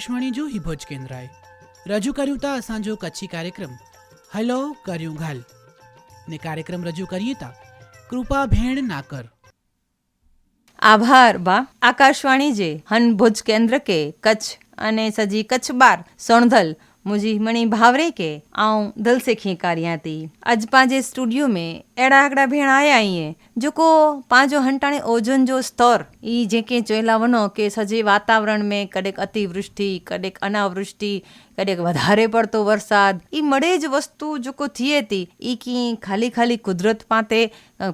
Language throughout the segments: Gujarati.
આકાશવાણી જો હિભોજ કેન્દ્રાએ રજૂ કર્યું તા અસાંજો કચ્છી કાર્યક્રમ. હલો, કર્યું ઘાલ. ને કાર્યક્રમ રજૂ કરીએ તા કૃપા ભેણ નાકર. આભાર બા. આકાશવાણી જે હન ભુજ કેન્દ્ર કે કચ્છ અને સજી કચ્છ બાર, સણધલ मुझी मणि भावरे के आऊं दिल से खीकारियां थी अज पांजे स्टूडियो में अड़ा हिकड़ा भेण आया आईं जेको पंहिंजो हंटाणे ओजन जो स्तर ई जंहिंखे चवला वञो की सॼे वातावरण में कॾहिं अतिवृष्टि कॾहिं अनावृष्टि कॾहिं वधारे પડતો વરસાદ એ મળે જ વસ્તુ જેકો थिए थी એ કી ખાલી ખાલી કુદરત પાતે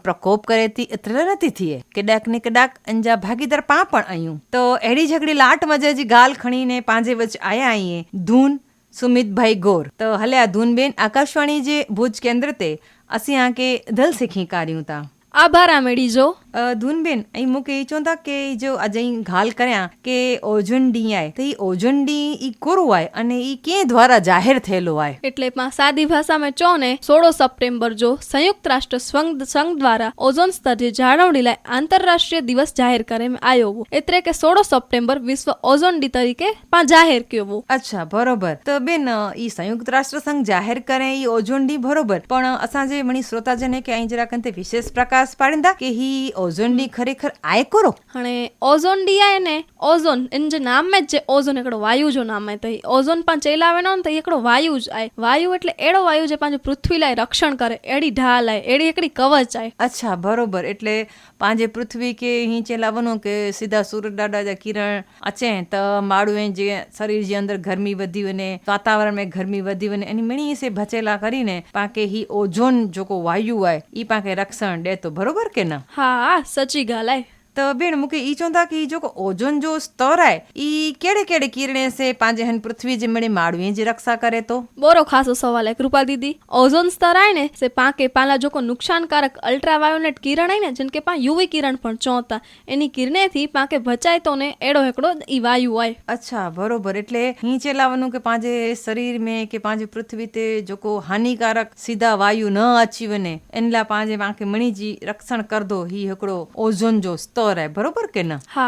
પ્રકોપ કરે थी એતરે નથી थिए કેડાક ને કેડાક અંજા ભાગીદાર પા પણ આયું તો એડી ઝઘડી લાટ મજે જી ગાલ ખણીને પાંજે વચ આયા આઈએ ધૂન સુમિતભાઈ ગોર. તો હલે આ ધૂનબેન આકાશવાણી જે ભુજ કેન્દ્ર તે અસી આંકે દિલ સીખી કાર્યું તા. આભાર, આમેડી જો. धुनबेन ऐं मूंखे चवंदा की जो अॼु ई ॻाल्हि करियां की ओजन ॾींहुं आहे त ही ओजन ॾींहुं ई कोरो आहे अने ही कंहिं द्वारा जाहिर थियलो आहे એટલે માં સાદી ભાષામાં ચો ને સોળો સપ્ટેમ્બર જો સંયુક્ત રાષ્ટ્ર સંઘ સંઘ દ્વારા ઓઝોન સ્તર જે જાળવણી લાય આંતરરાષ્ટ્રીય દિવસ જાહેર કરવામાં આવ્યો હતો એટલે કે સોળો સપ્ટેમ્બર વિશ્વ ઓઝોન ડી તરીકે પણ જાહેર કયો હતો અચ્છા બરોબર. તો બેન ઈ સંયુક્ત રાષ્ટ્ર સંઘ જાહેર કરે ઈ ઓઝોન ડી બરોબર. પણ અસાં જે મણી શ્રોતા જને કે અહીં જરા કંતે વિશેષ પ્રકાશ પાડીंदा કે ही ઓઝોન ડી ખરેખર આય કરો? અને ઓઝોન ડી આય ને ઓઝોન એનું જે નામ જ છે ઓઝોન એકડો વાયુ જો નામ તો ઓઝોન પાંચ ચેલાવે નો તો એકડો વાયુ જ આય. વાયુ એટલે એડો વાયુ જે પાંચ પૃથ્વી લાય રક્ષણ કરે એડી ઢાલ આય એડી એકડી કવચ આય. અચ્છા બરોબર. એટલે પાંજે પૃથ્વી કે હી ચેલાવનો કે સીધા સૂરજ દાડા જા કિરણ અચે? તો માળું એ જે શરીર જે અંદર ગરમી વધી અને વાતાવરણ મેં ગરમી વધી અને એની મણી સે ભચેલા કરીને પાકે હી ઓઝોન જોકો વાયુ આય ઈ પાકે રક્ષણ દે તો બરોબર કે ના? હા હા સચી ગાલાય त भेण मूंखे ई चवंदा की ई जेको ओझोन जो स्तर आहे ई कहिड़े कहिड़े किरणे से पंहिंजे हिन पृथ्वी जे मिड़े माण्हूअ जी रक्षा करे थो બોરો ખાસો સવાલ आहे કૃપા દીદી ઓઝોન સ્તર आहे ને સે પાકે પાલા જોકો નુકસાનકારક અલ્ટ્રાવાયોલેટ કિરણ आहे ને જેને કે પા યુવી કિરણ પણ ચોતા એની કિરણેથી પાકે બચાય તો ને એડો हिकिड़ो ઈ વાયુ आहे अच्छा बरोबर એટલે हीअं चेलावनो કે पंहिंजे शरीर में કે पंहिंजे पृथ्वी ते जेको हानिकारक सीधा वायु न अची वञे इन लाइ पंहिंजे पाण मणी जी रक्षण करदो ही हिकिड़ो ओज़ोन जो स्तर आहे बरोबर के न हा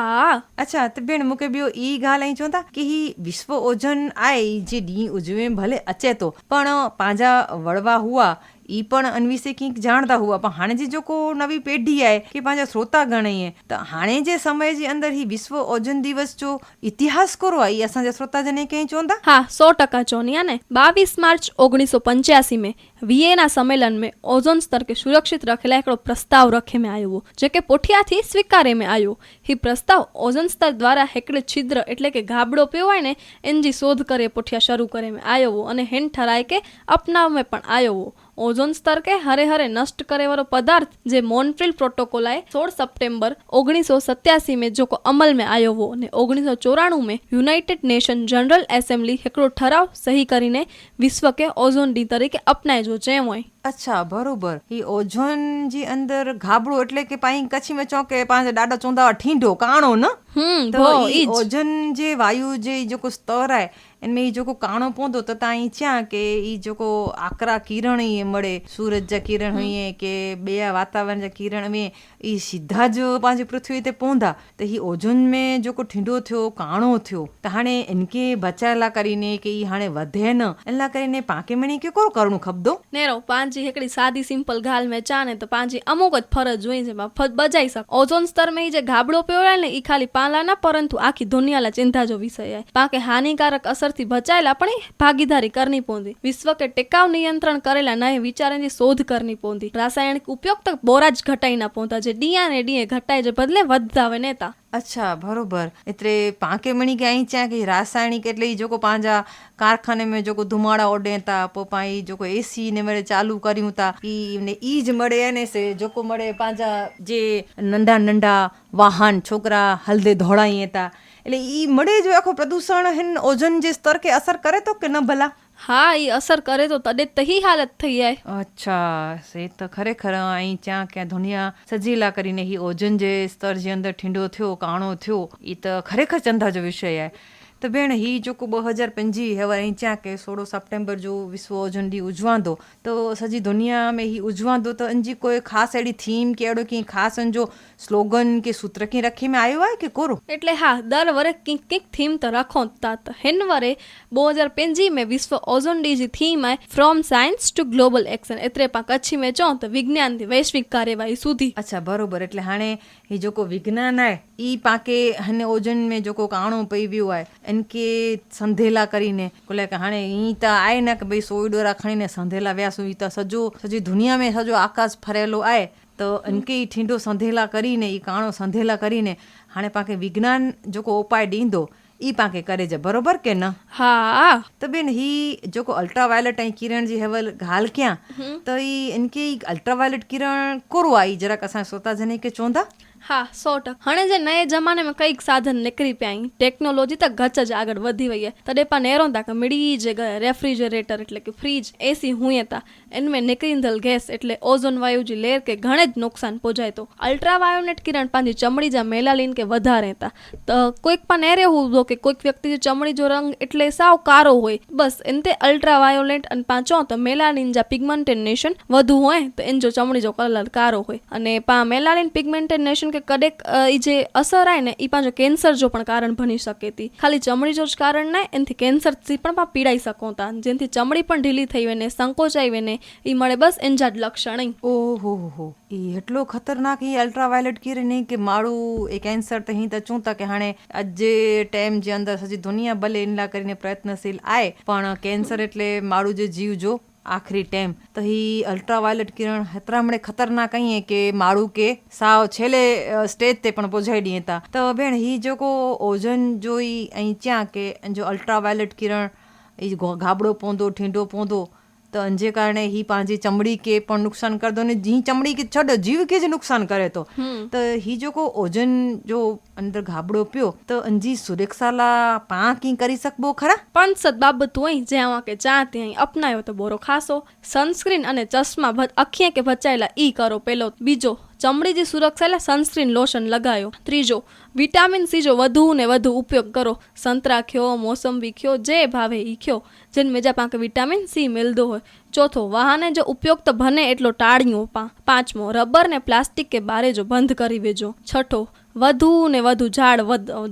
अच्छा त भेण मूंखे ॿियो ई ॻाल्हि आई चवंदा की ही विश्व ओजन आहे ई जे ॾींहुं उजवे भले अचे थो पण पंहिंजा वड़वा हुआ એ પણ અન્વિષે કંઈક જાણતા હોવા. પણ હાણે જે જોકો નવી પેઢી આય કે પાંજા શ્રોતા ગણીએ તો હાणे जे समय जे अंदर ही विश्व ओजन दिवस जो इतिहास करो आई असां जा श्रोता जने कहीं चवंदा हां 100% चवनी आहे ने 22 मार्च 1985 में વિયેના સંમેલન મેં ઓઝોન સ્તર કે સુરક્ષિત રખેલા એકડો પ્રસ્તાવ રખે મેં આવ્યો જે કે પોઠિયાથી સ્વીકારે મેં આવ્યો એ પ્રસ્તાવ ઓઝોન સ્તર દ્વારા હેકડે છિદ્ર એટલે કે ગાબડો પીવાય ને, એનજી શોધ કરે, પોઠિયા શરૂ કરે મેં આવ્યો અને હેન ઠરાય કે અપનાવ મેં પણ આવ્યો ઓઝોન સ્તર કે હરેહરે નષ્ટ કરેવાળો પદાર્થ જે મોન્ટ્રીલ પ્રોટોકોલાએ સોળ સપ્ટેમ્બર ઓગણીસો સત્યાસી મેં જો અમલ મેં આયો હો અને ઓગણીસો ચોરાણું મેં યુનાઇટેડ નેશન જનરલ એસેમ્બલી હેકડો ઠરાવ સહી કરીને વિશ્વ કે ઓઝોન ડી તરીકે અપનાયજો જેમ હોય. અચ્છા બરોબર. એ ઓઝોનજી અંદર ઘાબડું એટલે કે પાઈ કચ્છીમાં ચોકે પાંચ ડાડા ચોંદા ઠીંડો કાણો ન? તો એ ઓઝન જે વાયુ જે જેકો સ્તર આય એનમે એ જોકો કાણો પોંદો તો તાઈ ચ્યા કે એ જોકો આકરા કિરણ એ મળે સૂરજ જા કિરણ હોઈએ કે બે વાતાવરણ જા કિરણ મે એ સીધા જ પાંચ પૃથ્વી તે પોંદા તો એ ઓઝોન મે જોકો ઠીંડો થયો કાણો થયો. તો હાણે એનકે બચાયેલા કરીને કે એ હાણે વધે ન. એલા કરીને પાકે મણી કે કોર કરણું ખબદો નેરો પાંચ પાંजी હેકડી સાદી સિમ્પલ ઘાલ મેં ચા ને તો પાંજી અમુક જ ફરજ જોઈએ છે બજાઈ શકે. ઓઝોન સ્તરમાં જે ગાબડો પીવડાય ને એ ખાલી પાંલાના પરંતુ આખી દુનિયાલા ચિંતા જો વિષય આય પાકે હાનિકારક અસરથી બચાયેલા પણ ભાગીદારી કરની પોંધી. વિશ્વ કે ટેકાવ નિયંત્રણ કરેલા નય વિચારની શોધ કરની પોંધી. રાસાયણિક ઉપયોગ તો બોરા જ ઘટાઈ ના પોતા જે ડીયા ને ડીએ ઘટાય જે બદલે વધતા હોય નેતા અચ્છા, બરોબર. એટલે પાંકે મણી કે અહીં ત્યાં કે રાસાયણિક એટલે એ જોકો પાંજા કારખાને મેં જોકો ધુમાડા ઓડે તા પો પાઈ જોકો એસી ને મળે ચાલુ કર્યું તા. ઈ ને ઈ જ મળે એને સે, જોકો મળે પાંજા જે નંડા નંડા વાહન, છોકરા હલદે ધોળાઈએ તા. એટલે ઈ મળે જો આખો પ્રદૂષણ હિન ઓઝોન જે સ્તર કે અસર કરે તો કે ન ભલા? હા એ અસર કરે તો તને તહી હાલત થઈ જાય. અચ્છા એ તો ખરેખર અહીં ત્યાં ક્યાં ધુનિયા સજીલા કરીને એ ઓજન જે સ્તર જે અંદર ઠીંડો થયો, કાણો થયો એ તો ખરેખર ચંદા જો વિષય આય. त भेण ही जेको ॿ हज़ार पंजी हेवर इंचा के सोरहं सेप्टेम्बर जो विश्व ओजन ॾींहुं उजवांदो त सॼी दुनिया में ही उजवांदो त इन जी कोई ख़ासि अहिड़ी थीम की अहिड़ो कीअं ख़ासि इन जो स्लोगन के सूत्र कीअं रखे में आयो आहे की कोरो એટલે હા દર વરે કંઈક કંઈક થીમ તો રખો જ તા त हिन वरे ॿ हज़ार पंजी में विश्व ओज़ोन ॾींहं जी थीम आहे from science to global action एतिरे पाण कच्छी में चऊं त विज्ञान जी वैश्विक कार्यवाही સુધી अच्छा बरोबर એટલે हाणे ही जेको विज्ञान आहे ई पाके हिन ओजन में जेको काणो पई वियो आहे એન કે સંધેલા કરીને બોલે કે હાણે ઈ તા આય ને કે ભાઈ સોય ડોરા ખણીને સંધેલા વ્યાસુ ઈ તા સજો સજી દુનિયા મેં સજો આકાશ ફરેલો આય. તો એનકે ઈ ઠીંડો સંધેલા કરીને ઈ કાણો સંધેલા કરીને હાણે પાકે વિજ્ઞાન જોકો ઉપાય ડીંદો ઈ પાંકે કરે છે. બરોબર કે ન? હા. તો બેન હી જોકો અલ્ટ્રાવાયોલેટ અહીં કિરણ જે હેવલ હાલ ક્યાં? તો ઈ એનકે અલ્ટ્રાવાયોલેટ કિરણ કોરવા ઈ જરાક અસાં સોતા જને કે ચોંધા? હા, સો ટકા. હણે જે નયે જમાને માં કંઈક સાધન નીકળી પ્યાઈ ટેકનોલોજી તો ગચ જ આગળ વધી વઈએ તડે પણ એરો તાક મિડી જે રેફ્રિજરેટર એટલે કે ફ્રીજ એસી હુંયે તા. એનમે નિક્રિન્ધલ ગેસ એટલે ઓઝોન વાયુ જે લેર કે ઘણે જ નુકસાન પહોંચાય તો. અલ્ટ્રાવાયોલેટ કિરણ પાંજી ચમડી જા મેલાલીન કે વધારે હતા તો કોઈક પણ એરે હોવો કે કોઈક વ્યક્તિ જે ચમડી જો રંગ એટલે સાવ કારો હોય, બસ એન એનતે અલ્ટ્રાવાયોલેટ અને પાંચો તો મેલાલીન જ્યાં પિગમેન્ટેનેશન વધુ હોય, તો એન જો ચમડી જો કલર કારો હોય. અને પા મેલાલીન પિગમેન્ટેનેશન કે કડેક એ જે અસર આવે ને એ પાંચો કેન્સર જો પણ કારણ બની શકે હતી ખાલી ચમડી જો જ કારણ ને એનથી કેન્સરથી પણ પીડાઈ શકો તા. જેનથી ચમડી પણ ઢીલી થઈ હોય સંકોચાઈ હોય ને એ મળે બસ એનજા જ લક્ષણ અહીં ઓહો, હો એ એટલો ખતરનાક એ અલ્ટ્રાવાયોલેટ કિર નહીં કે મારું એ કેન્સર તો અહીં તો શું કે હાણે આજે ટાઈમ જે અંદર સજી દુનિયા ભલે એનલા કરીને પ્રયત્નશીલ આય, પણ કેન્સર એટલે મારું જે જીવ જો, આખરી ટેમ તો એ અલ્ટ્રાવાયોલેટ કિરણ હતરામણે ખતરનાક કહીએ કે મારું કે સાવ છેલ્લે સ્ટેજ તે પણ પહોંચાઈ દઈએ તા તો બેન હી જો કો ઓઝોન જોઈ અહીં ચ્યાં કે જો અલ્ટ્રાવાયોલેટ કિરણ એ ગાબડો પોંદો, ઠીંડો પોંદો તો અંજે કારણે હી પાંજી ચમડી કે પણ નુકસાન કર દો ને જી ચમડી કે છડ જીવ કે જ નુકસાન કરે તો. તો હી જો કો ઓજન જો અંદર ઘાબડો પ્યો તો અંજી સુરક્ષાલા પા કી કરી શકબો ખરા? પણ સદ બાબત હોય જ્યાં કે જ્યાં ત્યાં અપનાયો તો બોરો ખાસો. સનસ્ક્રીન અને ચશ્મા અખિયા કે બચાયેલા ઈ કરો પેલો બીજો ચમડી જે સુરક્ષા એટલે સનસ્ક્રીન લોશન લગાયો. ત્રીજો, વિટામિન સી જો વધુ ને વધુ ઉપયોગ કરો. સંતરા ખ્યો મોસંબી ખ્યો જે ભાવે ઈ ખ્યો જેને મેજા પાંકે વિટામિન સી મિલદો હોય. ચોથો, વાહને જો ઉપયોગ તો બને એટલો ટાળ્યો પાંચમો, રબર ને પ્લાસ્ટિક કે બારે જો બંધ કરી વેજો. છઠ્ઠો વધુ ને વધુ ઝાડ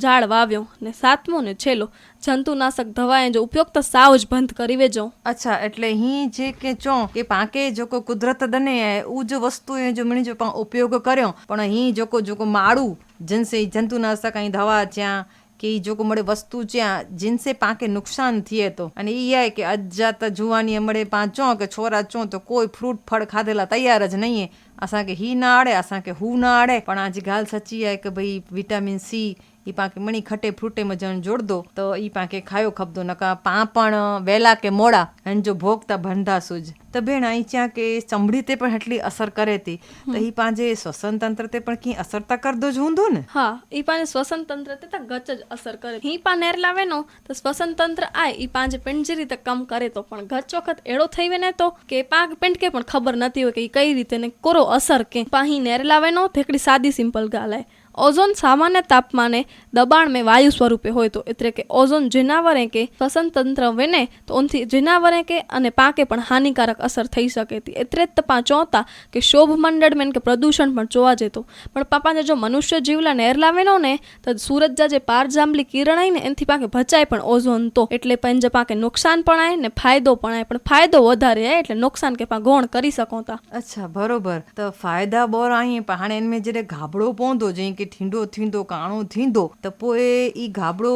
ઝાડ વાવ્યો ને સાતમો ને છેલ્લો જંતુનાશક દવાએ જો ઉપયોગ તો સાવ જ બંધ કરી વેજો. અચ્છા, એટલે હી જે કે ચો, કે પાકે જો કો કુદરત દને ઉ જો વસ્તુ એ જો મણી જો ઉપયોગ કર્યો, પણ હી જો કો જો કો માળું જનસે જંતુનાશક અહીં દવા જ્યાં, કે જો મળે વસ્તુ જ્યાં, જીનસે પાકે નુકસાન થયે તો. અને એ આય કે અજાત જુવાની મળે પાંચો કે છોરા ચો તો કોઈ ફ્રૂટ ફળ ખાધેલા તૈયાર જ નહીં लाइ तयार ज नहीं आहे असांखे ही न आड़े असांखे हू न आड़े पण आज ॻाल्हि सची आहे की भई विटामिन सी એ પાંકે મણી ખટે ફ્રૂટે મજણ જોડદો તો એ પાંકે ખાયો ખપદો નકા પા પણ વહેલા કે મોડા અને જો ભોગતા ભંધા સૂજ. તો બેન અહીં ત્યાં કે ચમડી તે પણ એટલી અસર કરે હતી તો એ પાંજે શ્વસન તંત્ર તે પણ કઈ અસર તો કરદો જ ઊંધો ને? હા એ પાંજે શ્વસન તંત્ર તે તો ગચ જ અસર કરે. હી પા નેર લાવે નો તો શ્વસન તંત્ર આય એ પાંજે પિંજરી રીતે કમ કરે તો. પણ ગચ વખત એડો થઈ વેને તો કે પાક પિંટકે પણ ખબર નથી હોય કે કઈ રીતે ને કોરો અસર કે. પાહી નેર લાવે નો ઠેકડી સાદી સિમ્પલ ગાલાય ॻाल्हि आहे ओज़ोन सामान्य तापमाने दबाण में वायु स्वरूपे હોય તો એટલે કે ઓઝોન જનાવરે કે શ્વસન તંત્ર વેને તો ઓનથી જનાવરે કે અને પાકે પણ હાનિકારક અસર થઈ શકે તી એટલે જ તપા ચોતા કે શોભ મંડળ મેન કે પ્રદૂષણ પણ જોવા જતો પણ પાપાને જો મનુષ્ય જીવલા નેર લાવેનો ને તો સૂરજ જા જે પાર જાંબલી કિરણ આઈ ને એનથી પાકે ભચાય પણ ઓઝોન તો એટલે પંજ પાકે નુકસાન પણ આય ને ફાયદો પણ આય પણ ફાયદો વધારે આય એટલે નુકસાન કે પા ગોણ કરી શકો તા अच्छा बरोबर त फ़ाइदा बोर आहीं पर हाणे हिन में जॾहिं गाबड़ो पवंदो थींदो थींदो काणो थींदो त पोइ ई घाबड़ो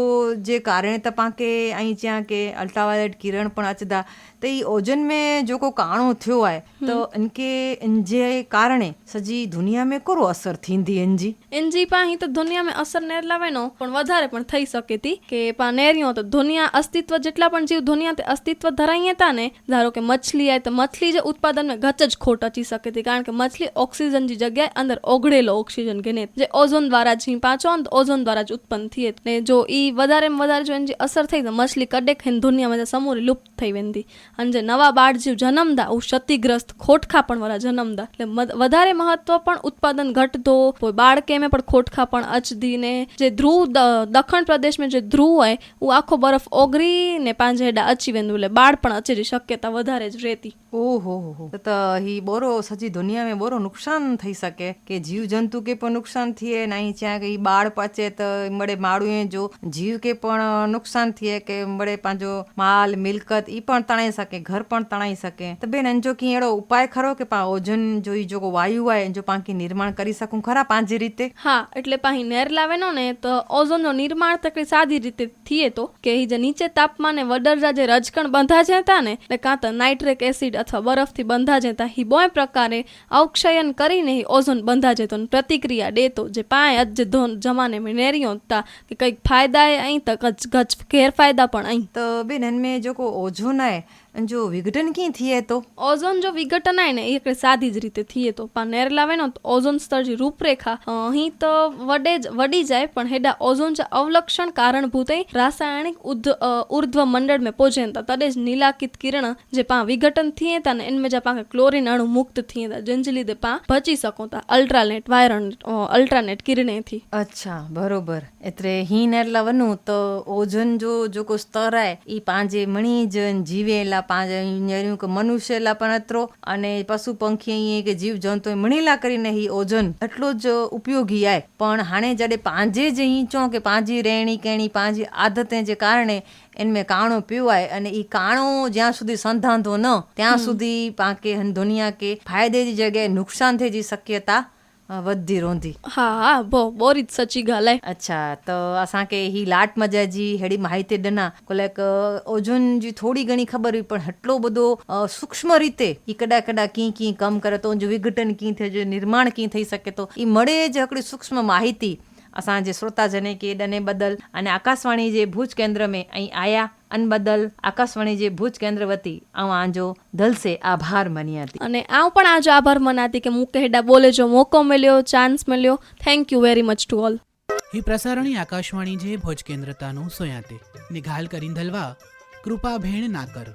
जे कारण त पाण खे ऐं चयां की अल्ट्रावायलेट किरण पिणु अचंदा त ई ओजन में जेको काणो थियो आहे त इनखे इन जे कारण सॼी दुनिया में कहिड़ो असर थींदी इन जी इन जी पाण ही त दुनिया में असर न लावेनो पण वधारे पण થઈ શકે थी કે पाण नेरियो તો દુનિયા અસ્તિત્વ જેટલા પણ જીવ દુનિયા તે અસ્તિત્વ ધરાઈએ તા ને ધારો કે મછલી આય તો મછલી જે ઉત્પાદન में ઘચ જ ખોટ અચી શકે थी કારણ કે મછલી ઓક્સિજન જી જગ્યાએ અંદર ઓગળેલો ઓક્સિજન ગને જે ઓઝોન ઓઝોન દ્વારા જી પાછો ને ઓઝોન દ્વારા જ ઉત્પન્ન થઈએ ને જો ઈ વધારે વધારે જો એની અસર થઈ તો મછલી કડેક ખાઈને દુનિયામાં સમૂરી લુપ્ત થઈ વેંદી અને જે નવા બાળ જીવ જન્મતા ઉ ક્ષતિગ્રસ્ત ખોટખા પણ વાળા જન્મદા. એટલે વધારે મહત્વ પણ ઉત્પાદન ઘટતો, કોઈ બાળકે મેં પણ ખોટખા પણ અચદી ને જે ધ્રુવ દખણ પ્રદેશમાં જે ધ્રુવ હોય ઉ આખો બરફ ઓગરી ને પાંજે અચી વેંદું એટલે બાળ પણ અચેરી શક્યતા વધારે જ રહેતી. ઓહો હો તો હી બોરો સજી દુનિયા મે બોરો નુકસાન થઈ શકે. કે જીવ જંતુ કે પણ નુકસાન થયે નહીં જ્યાં કઈ બાળ પાચે તો મળે માળું એ જો જીવ કે પણ નુકસાન થયે કે મળે પાંજો માલ મિલકત ઈ પણ તણાઈ શકે ઘર પણ તણાઈ શકે. તો બેન અંજો કી એડો ઉપાય ખરો કે પા ઓજન જો ઈ જો વાયુ હોય જો પાંકી નિર્માણ કરી શકું ખરા પાંજી રીતે? હા એટલે પાહી નેર લાવેનો ને તો ઓઝોન નો નિર્માણ તકડી સાદી રીતે થયે તો. કે જે નીચે તાપમાને વડરજા જે રજકણ બંધા જતા ને કાં તો નાઇટ્રિક એસિડ અથવા બરફથી બંધા જતા હિબોય પ્રકારે અવક્ષયન કરીને ઓઝોન બંધા જતો પ્રતિક્રિયા દેતો, જે પાંય અજ ધોન જમાને મેં નેરિયો તા કે કંઈક ફાયદા અહીં તક ગજ ગેરફાયદા પણ અહીં. તો બેન એનમે જો કો ઓઝોન है जो विघटन की थिए तो ઓઝોન જો વિઘટન આય ને એ એકડે સાદી જ રીતે થઈએ તો પણ નેર લાવે ને તો ઓઝોન સ્તર જે રૂપરેખા અ, અહીં તો વડે જ વડી જાય પણ હેડા ઓઝોન જે અવલક્ષણ કારણભૂત અહીં રાસાયણિક ઉદ્ધ અ, ઉર્ધ્વ મંડળ में पहुंचेन था तॾहिं જ નીલાકિત કિરણ જે પા વિઘટન थिए था ને इनमें जा पाण क्लोरीन अणु मुक्त थिए था जंहिंजे લીધे पाण बची सघूं था अल्ट्रानेट वायरन अल्ट्रानेट किरणें थी अच्छा बरोबर एतिरे हीन एरला वञूं त ओजन जो जेको स्तर आहे ई पंहिंजे मणी जन जीवे મણેલા પાંચ નેર્યું કે મનુષ્યલા પણ અત્રો અને પશુ પંખી અહીં કે જીવ જંતુ મણેલા કરીને હી ઓજન એટલો જ ઉપયોગી આય. પણ હાણે જડે પાંજે જ અહીં ચો કે પાંજી રહેણી કેણી પાંજી આદતે જે કારણે એનમે કાણો પીવાય અને એ કાણો જ્યાં સુધી સંધાંધો ન ત્યાં સુધી પાંકે ધોનિયા કે ફાયદે જે જગ્યાએ નુકસાન થઈ જઈ શક્યતા वधी रोंधी हा हा बो बोरित सची ॻाल्हि आहे अच्छा त असांखे ही लाट मजा जी अहिड़ी माहिती ॾिना कोलाइक ओजोन जी थोरी घणी ख़बर हुई पण हटलो ॿुधो सूक्ष्म रीते की कॾहिं कॾहिं कीअं कीअं कमु करे थो उनजो विघटन कीअं थिए जो निर्माण कीअं थी सघे थो ई मड़े जो हिकिड़ी सूक्ष्म माहिती असांजे श्रोताजन खे ॾने बदल अने आकाशवाणी जे भुज केंद्र में ऐं आया अन बदल આકાશવાણી જે ભુજ કેન્દ્ર વતી આઉં આંજો દિલ સે આભાર મની હતી અને આઉં પણ આજ આભાર મનાતી કે મુકે હેડા બોલે જો મોકો મળ્યો ચાન્સ મળ્યો thank you very much to all હી પ્રસારણી આકાશવાણી જે ભુજ કેન્દ્રતાનું સોયાતે નિઘાલ કરીન ધલવા કૃપા ભેણ ના કર